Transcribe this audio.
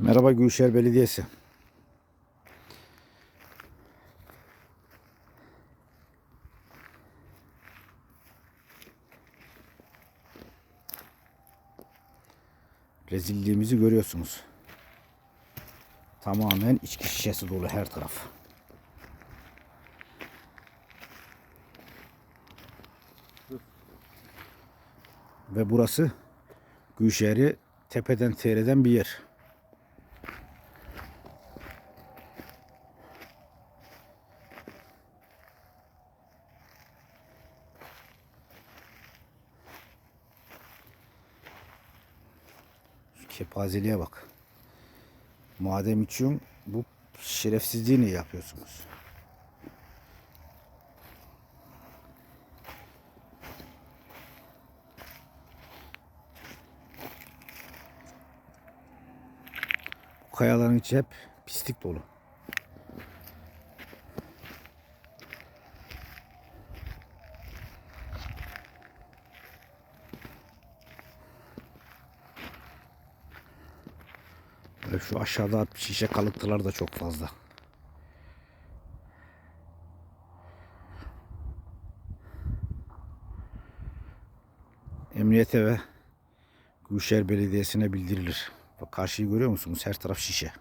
Merhaba Gülşehir Belediyesi. Rezilliğimizi görüyorsunuz. Tamamen içki şişesi dolu her taraf. Ve burası Gülşehir'i tepeden seyreden bir yer. Kepazeliğe bak. Madem içiyorsun bu şerefsizliği niye yapıyorsunuz? Bu kayaların içi hep pislik dolu. Şu aşağıda şişe kalıntılar da çok fazla. Emniyete ve Gülşehir Belediyesi'ne bildirilir. Bak karşıyı görüyor musunuz? Her taraf şişe.